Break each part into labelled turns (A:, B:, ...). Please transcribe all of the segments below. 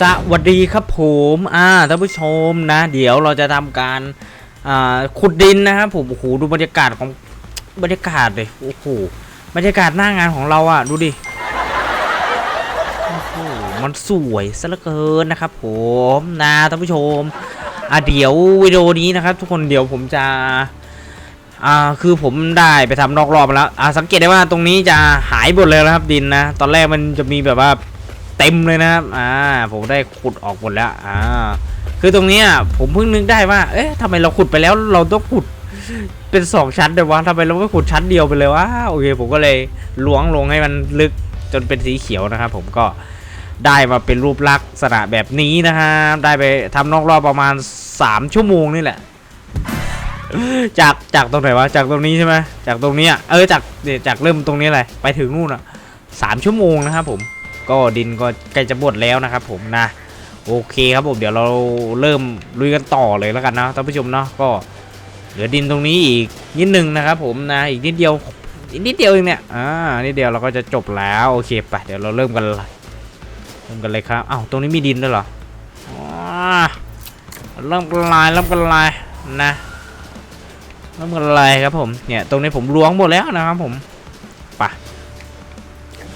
A: สวัสดีครับผมอ่าท่านผู้ชมนะ เดี๋ยวเราจะทำการอ่าขุดดินนะครับผมโอ้โหดูบรรยากาศของบรรยากาศเลยโอ้โหบรรยากาศหน้างานของเราอะดูดิโอ้โหมันสวยซะเหลือเกินนะครับ ผมนะท่านผู้ชมอ่าเดี๋ยววิดีโอนี้นะครับ ทุกคนเดี๋ยวผมจะอ่าคือผมได้ไปทำนอกรอบมาแล้วอ่าสังเกตได้ว่าตรงนี้จะหายหมดเลยนะครับดินนะ ตอนแรกมันจะมีแบบว่า เต็มเลยนะครับอ่าผมได้ขุดออกหมดแล้วอ่าคือตรงนี้ผมเพิ่งนึกได้ว่า เอ๊ะทำไมเราขุดไปแล้วเราต้องขุดเป็นสองชั้นเลยวะทำไมเราไม่ขุดชั้นเดียวไปเลยวะโอเคผมก็เลยล้วงลงให้มันลึกจนเป็นสีเขียวนะครับผมก็ได้มาเป็นรูปลักษณะแบบนี้นะครับได้ไปทำนอกรอบประมาณ 3 ชั่วโมงนี่แหละ จากจากตรงไหนวะจากตรงนี้ใช่ไหมจากตรงนี้เออจากเนี่ยจากเริ่มตรงนี้เลยไปถึงนู่นอะสามชั่วโมงนะครับผม ก็ดินก็ใกล้จะหมดแล้วนะครับผมนะโอเคครับผมเดี๋ยวเราเริ่มลุยกันต่อเลยแล้วกันนะท่านผู้ชมเนาะก็เหลือดินตรงนี้อีกนิดนึงนะครับผมนะอีกนิดเดียวอีกนิดเดียวเองเนี่ยอ่านิดเดียวเราก็จะจบแล้วโอเคไปเดี๋ยวเราเริ่มกันเลยเริ่มกันเลยครับอ้าวตรงนี้มีดินด้วยเหรอเริ่มกันลายเริ่มกันลายนะเริ่มกันลายครับผมเนี่ยตรงนี้ผมล้วงหมดแล้วนะครับผมไป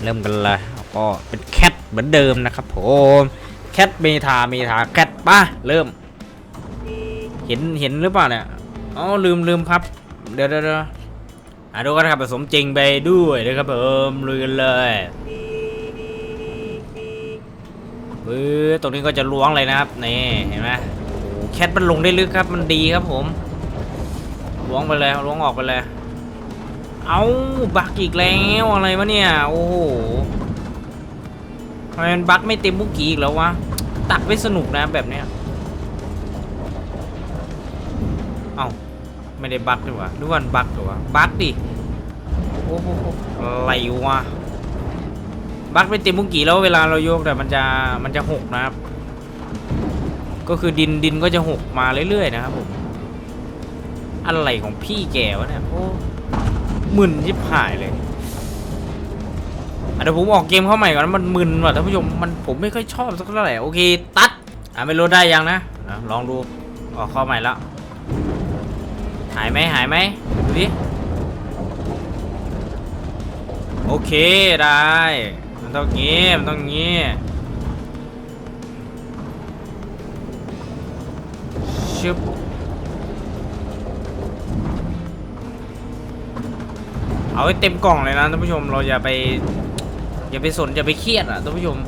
A: เริ่มกันเลย ก็เป็นแคทเหมือนเดิมนะครับผมแคทเมทาเมทาแคทป่ะเริ่ม เห็นเห็นหรือเปล่าเนี่ยอ๋อลืมลืมครับเดี๋ยวเดี๋ยวเดี๋ยวอะดูกันครับผสมจริงไปด้วยนะครับผมลุยกันเลยเออตรงนี้ก็จะล้วงเลยนะครับนี่เห็นไหมแคทมันลงได้ลึกครับ มันดีครับผมล้วงไปเลยล้วงออกไปเลย เอาบักอีกแล้วอะไรวะเนี่ย โอ้โห ไมมันบั๊กไม่เต็มบุกกี้อีกแล้ววะ ตักไม่สนุกนะแบบเนี้ย เอาไม่ได้บักดีกว่าหรือวันบั๊กหรือวะบั๊กดิ โอ้โหอะไรวะ บั๊กไม่เต็มบุกกี้แล้วเวลาเราโยกแต่มันจะมันจะหกนะครับ ก็คือดินดินก็จะหกมาเรื่อยๆนะครับผม อะไรของพี่แกวะเนี่ย โอ้มึนยิบหายเลย เดี๋ยวผมออกเกมเข้าใหม่ก่อนมันมึนว่ะท่านผู้ชมมันผมไม่ค่อยชอบสักเท่าไหร่โอเค ตัดอะไม่รู้ได้ยังนะอะลองดูออกเข้าใหม่แล้วหายไหมหายไหมดูดิโอเคได้มันต้องงี้มันต้องงี้ชึบเอาให้เต็มกล่องเลยนะท่านผู้ชมเราอย่าไป อย่าไปสนอย่าไปเครียดอะท่านผู้ชม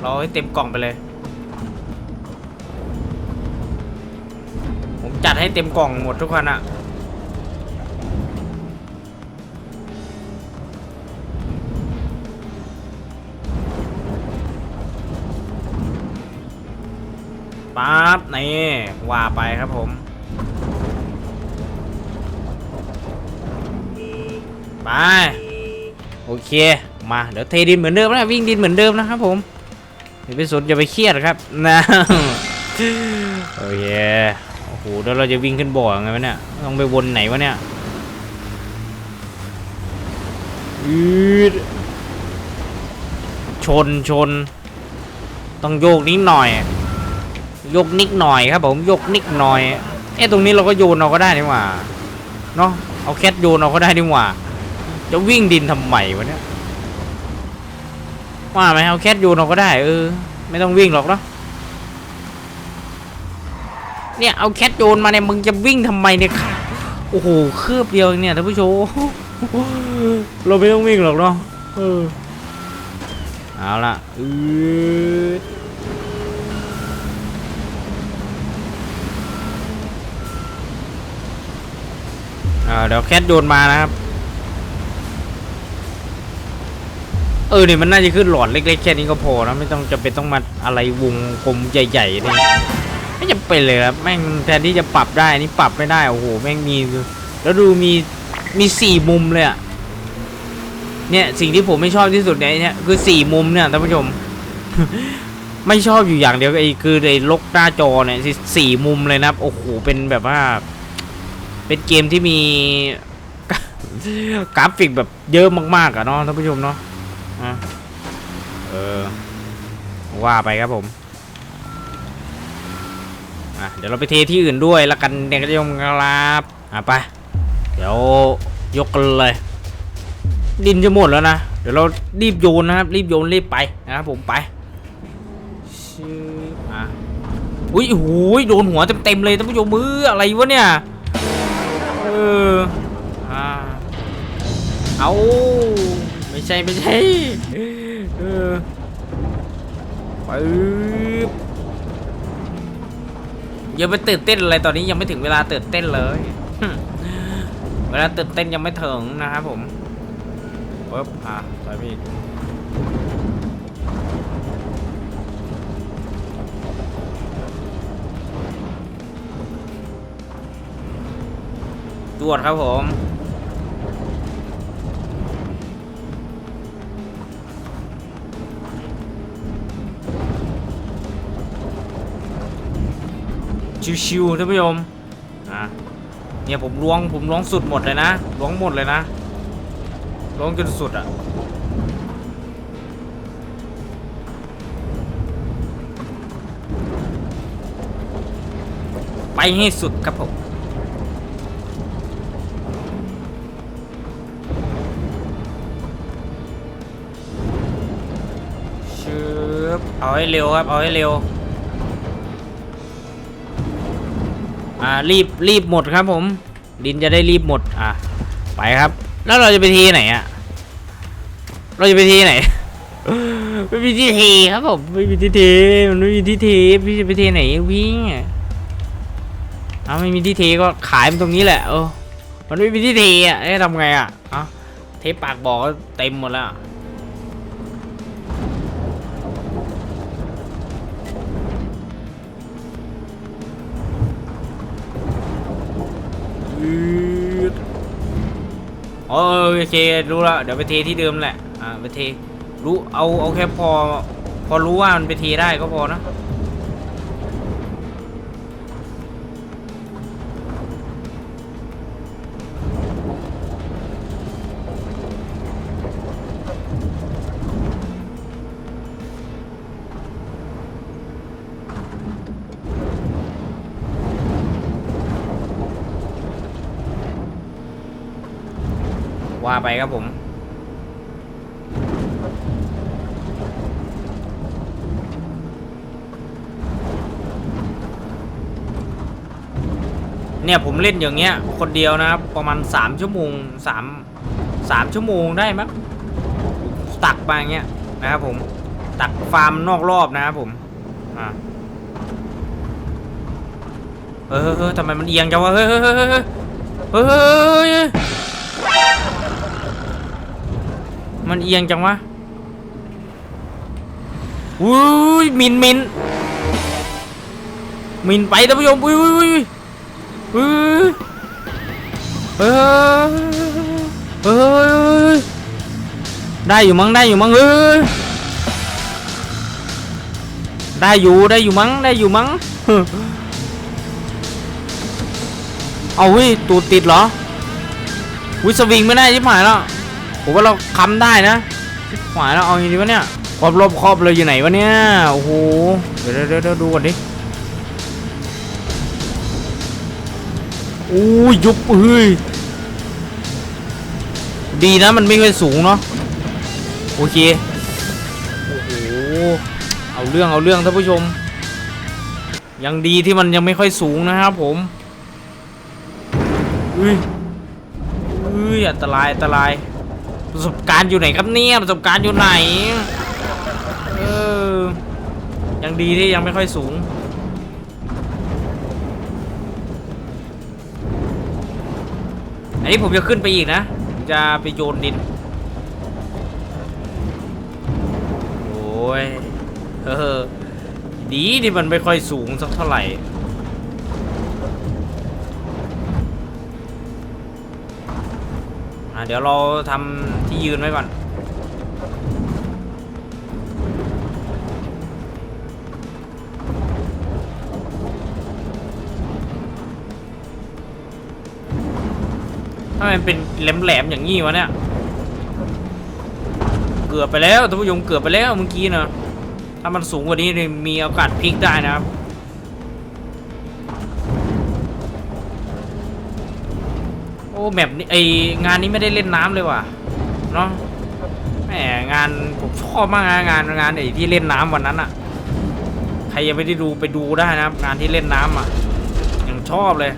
A: เราให้เต็มกล่องไปเลย ผมจัดให้เต็มกล่องหมดทุกคนอะปั๊บนี่ว่าไปครับผมไปโอเค มาเดี๋ยวเทดินเหมือนเดิมนะวิ่งดินเหมือนเดิมนะครับผมอย่าไปสนอย่าไปเครียดครับนะโอเคโอ้โหแล้วเราจะวิ่งขึ้นบ่อยังไงวะเนี่ยต้องไปวนไหนวะเนี่ยอืดชนชน ต้องโยกนิดหน่อย โยกนิดหน่อยครับผมโยกนิดหน่อยเอ๊ะตรงนี้เราก็โยนเราก็ได้นี่หว่าเนาะเอาแคทโยนเราก็ได้นี่หว่าจะวิ่งดินทำไมวะเนี่ย ว่าไหมเอาแคทโยนเราก็ได้เออไม่ต้องวิ่งหรอกเนาะเนี่ยเอาแคทโยนมาเนี่ยมึงจะวิ่งทำไมเนี่ยค่ะโอ้โหคืบเดียวเนี่ยท่านผู้ชมเราไม่ต้องวิ่งหรอกเนาะเออเอาละอือเดี๋ยวแคทโยนมานะครับ เออเนี่ยมันน่าจะขึ้นหลอดเล็กๆแค่นี้ก็พอนะไม่ต้องจะเป็นต้องมาอะไรวงกลมใหญ่ๆนี่ไม่จำเป็นเลยครับแม่งแทนที่จะปรับได้นี่ปรับไม่ได้โอ้โหแม่งมีแล้วดูมีมีสี่มุมเลยอะเนี่ยสิ่งที่ผมไม่ชอบที่สุดเนี่ยเนี่ยคือสี่มุมเนี่ยท่านผู้ชม ไม่ชอบอยู่อย่างเดียวไอ้คือไอ้ลกหน้าจอเนี่ยสี่สี่มุมเลยนะครับโอ้โหเป็นแบบว่า เป็นเกมที่มีกราฟิกแบบเยอะมากๆอะเนาะท่านผู้ชมเนาะ อะเออ ว่าไปครับผมเดี๋ยวเราไปเทที่อื่นด้วยละกันเด็กนิยมครับอะไป เดี๋ยวยกกันเลย ดินจะหมดแล้วนะ เดี๋ยวเรารีบโยนนะครับ รีบโยนรีบไปนะครับผมไปชื่ออะอุ้ยโอ้ยโดนหัวเต็มๆเลยท่านผู้ชมมืออะไรวะเนี่ย เอออ่าเอาไม่ใช่ไม่ใช่ เออ ปึ๊บอย่าไปตื่นเต้นอะไรตอนนี้ยังไม่ถึงเวลาตื่นเต้นเลยหึเวลาตื่นเต้นยังไม่ถึงนะครับผมปึ๊บอะใส่มีดตรวจครับผม ชิวๆท่านผู้ชมอะเนี่ยผมล้วงผมล้วงสุดหมดเลยนะล้วงหมดเลยนะล้วงจนสุดอะไปให้สุดครับผมชืบเอาให้เร็วครับ เอาให้เร็ว อ่ารีบรีบหมดครับผม ดินจะได้รีบหมดอะไปครับ แล้วเราจะไปทีไหนอะเราจะไปทีไหนไม่มีที่เทครับผมไม่มีที่เทมันไม่มีที่เทพี่จะไปเทไหนวิ่งอะเอาไม่มีที่เทก็ขายมันตรงนี้แหละเออมันไม่มีที่เทอะเอ๊ะทำไงอะอะเทปากบอกเต็มหมดแล้ว โอเครู้แล้วเดี๋ยวไปเทที่เดิมแหละ อ่าไปเท รู้เอาเอาแค่พอ พอรู้ว่ามันไปเทได้ก็พอนะ ว่าไปครับผมเนี่ยผมเล่นอย่างเงี้ย คนเดียวนะครับประมาณสามชั่วโมงสามสามชั่วโมงได้มั้งตักมาอย่างเงี้ยนะครับผมตักฟาร์มนอกรอบนะครับผมอ่าเฮ้ยเฮ้ยเฮ้ยทำไมมันเอียงจังวะเฮ้ยเฮ้ยเฮ้ยเฮ้ย มันเอียงจังวะอุ้ยมินมินมินไปท่านผู้ชมอุ้ยอุ้ยอุ้ยอุ้ยเฮ้ยเฮ้ยได้อยู่มั้งได้อยู่มั้งเอ้ยได้อยู่ได้อยู่มั้งได้อยู่มั้งเอาเฮ้ยตูดติดเหรอวิสวิงไม่ได้ชิบหายแล้ว ผมว่าเราค้ำได้นะหวายแล้วเอาอย่างนี้วะเนี่ยความรอบครอบเลยอยู่ไหนวะเนี่ยโอ้โหเดี๋ยวเดี๋ยวดูก่อนดิอู้ยยุบเฮ้ยดีนะมันไม่ค่อยสูงเนาะโอเคโอ้โหเอาเรื่องเอาเรื่องท่านผู้ชม ยังดีที่มันยังไม่ค่อยสูงนะครับผมอุ้ยอุ้ยอันตรายอันตราย ประสบการณ์อยู่ไหนครับเนี่ยประสบการณ์อยู่ไหนเออยังดีที่ยังไม่ค่อยสูงอันนี้ผมจะขึ้นไปอีกนะผมจะไปโยนดิน โอ้ยเออดีที่มันไม่ค่อยสูงสักเท่าไหร่ เดี๋ยวเราทำที่ยืนไว้ก่อนถ้ามันเป็นแหลมๆอย่างนี้วะเนี่ย เกือบไปแล้วท่านผู้ชมเกือบไปแล้วเมื่อกี้นะถ้ามันสูงกว่านี้มีโอกาสพลิกได้นะครับ อ้แบบนี้ไองานนี้ไม่ได้เล่นน้ำเลยว่ะเนาะแหมงานผมชอบมากนะงานงานไอที่เล่นน้ำวันนั้นอะใครยังไม่ได้ดูไปดูได้นะครับ งานที่เล่นน้ำอะยังชอบเลย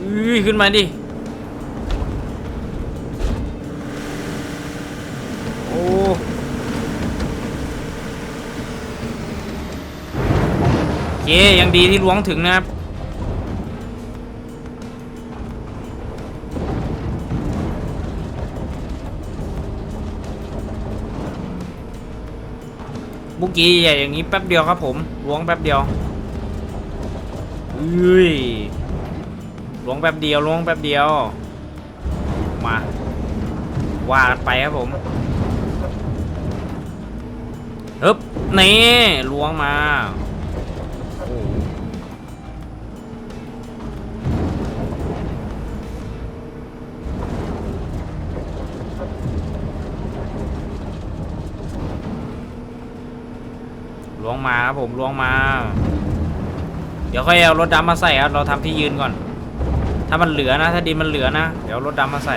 A: อุ้ยขึ้นมาดิ โอ้ เยยังดีที่ล้วงถึงนะครับบุกี้ใหญ่อย่างนี้แป๊บเดียวครับผมล้วงแป๊บเดียวอุ้ยล้วงแป๊บเดียวล้วงแป๊บเดียว มาว่ากันไปครับผมฮึบนี่ล้วงมา วงมาครับผมล้วงมา เดี๋ยวค่อยเอารถดำมาใส่ครับเราทำที่ยืนก่อน ถ้ามันเหลือนะ ถ้าดินมันเหลือนะ เดี๋ยวรถดำมาใส่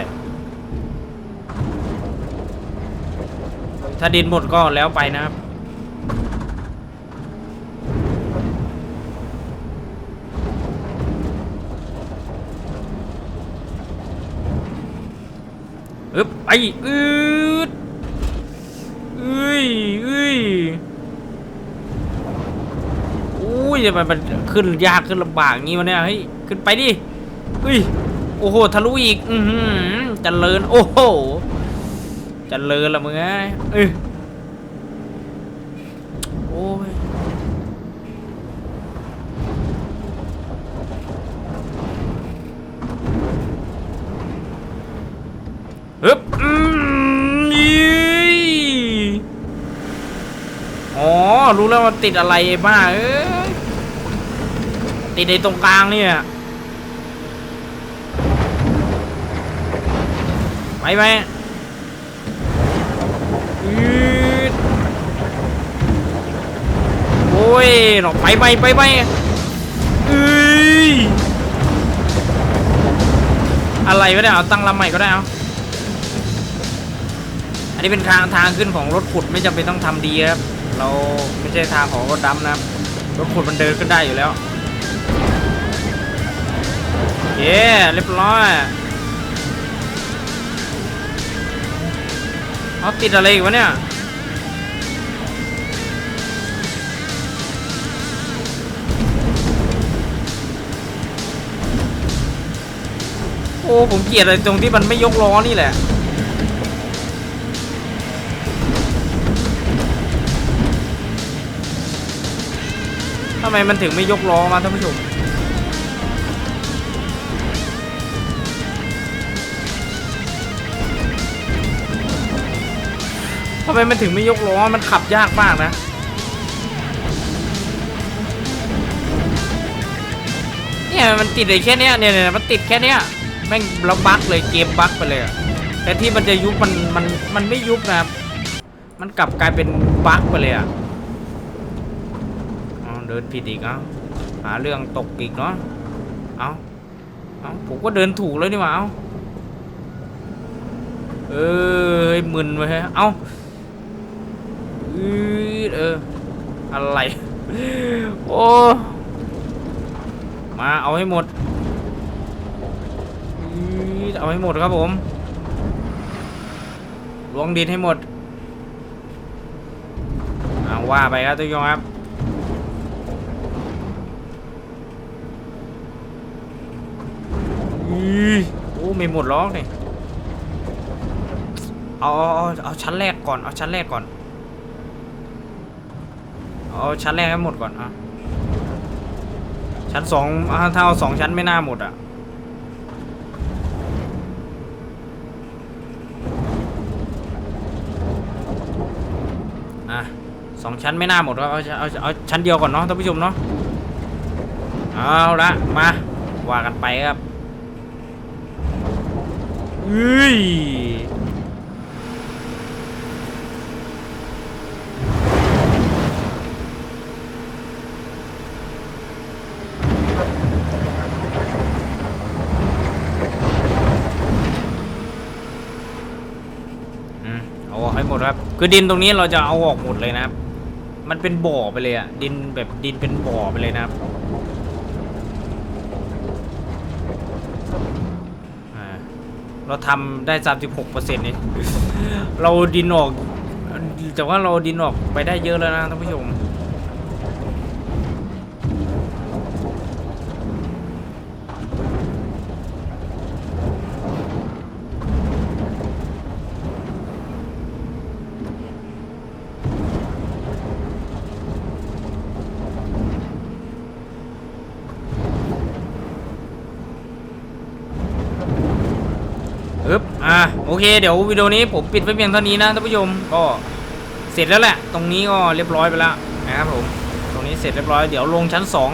A: ถ้าดินหมดก็แล้วไปนะครับอึบไปอืดเอ้ยเอ้ย ยทำไมมันขึ้นยากขึ้นลำบากงี้วะเนี่ยเฮ้ยขึ้นไปดิเฮ้ยโอ้โหทะลุอีก อือหือเจริญโอ้โหจเจริญละมึงไงเอ้ยโอ้ยฮึบอืมยี่อ๋อ รู้แล้วว่าติดอะไรบ้าเอ้ ติดในตรงกลางเนี่ยไปไหมอืดโอ้ยหนอกไปไปไปไปเอ้ยอะไรวะเนี่ยเอาตั้งลำใหม่ก็ได้เอาอันนี้เป็นทางทางขึ้นของรถขุดไม่จำเป็นต้องทำดีครับ เราไม่ใช่ทางของรถดำนะครับรถขุดมันเดินขึ้นได้อยู่แล้ว เย้เรียบร้อยเอาติดอะไรอีกวะเนี่ยโอ้ผมเกลียดอะไรตรงที่มันไม่ยกล้อนี่แหละ ทำไมมันถึงไม่ยกล้อมาท่านผู้ชม ทำไมมันถึงไม่ยกล้อมันขับยากมากนะ เนี่ยมันติดไอ้แค่เนี้ยเนี่ยเนี่ยมันติดแค่เนี้ยแม่งแล้วบั๊กเลยเกมบั๊กไปเลยอะแต่ที่มันจะยุบมันมันมันไม่ยุบนะมันกลับกลายเป็นบั๊กไปเลยอะเอาเดินผิดอีกเอ้าหาเรื่องตกอีกเนาะเอาเอาผมก็เดินถูกแล้วนี่หว่าเอาเอ้ยมึนไปฮะเอา อืดเออ อะไร โอ้ มาเอาให้หมดอืดเอาให้หมดครับผมลวงดินให้หมดเอาว่าไปครับทุกท่านครับอือโอ้ไม่หมดล้อกเอาเอาเอาเอาชั้นแรกก่อน เอาชั้นแรกก่อน เอาชั้นแรกให้หมดก่อนอะชั้นสองถ้าเอาสองชั้นไม่น่าหมดอะอะสองชั้นไม่น่าหมดครับเอาเอาเอาชั้นเดียวก่อนเนาะท่านผู้ชมเนาะเอาละมาว่ากันไปครับเอ้ย อืมเอาออกให้หมด คือดินตรงนี้เราจะเอาออกหมดเลยนะครับ มันเป็นบ่อไปเลยอะดินแบบดินเป็นบ่อไปเลยนะครับเราทำได้ 36เปอร์เซ็นต์นี่เราดินออก แต่ว่าเราดินออกไปได้เยอะแล้วนะท่านผู้ชม อะโอเค เดี๋ยววิดีโอนี้ผมปิดไว้เพียงเท่านี้นะท่านผู้ชมก็เสร็จแล้วแหละ ตรงนี้ก็เรียบร้อยไปแล้วนะครับผมตรงนี้เสร็จเรียบร้อยเดี๋ยวลงชั้นสอง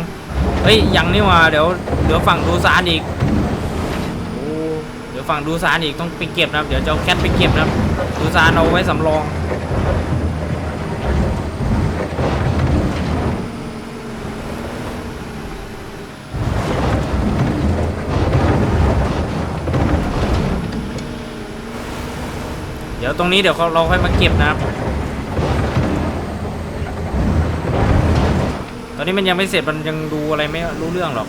A: เฮ้ยยังนี่ว่าเดี๋ยวเดี๋ยวฝั่งดูซานอีกอเดี๋ยวฝั่งดูซานอีกต้องไปเก็บนะครับเดี๋ยวจะเอาแคทไปเก็บนะครับดูซานเอาไว้สำรอง ตรงนี้เดี๋ยวเราค่อยมาเก็บนะครับ ตอนนี้มันยังไม่เสร็จมันยังดูอะไรไม่รู้เรื่องหรอก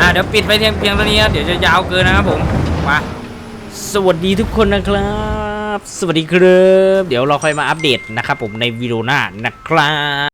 A: อ่าเดี๋ยวปิดไปเพียงเพียงเท่านี้เดี๋ยวจะยาวเกินนะครับผมมาสวัสดีทุกคนนะครับสวัสดีครับ เดี๋ยวเราค่อยมาอัปเดตนะครับผมในวิดีโอหน้านะครับ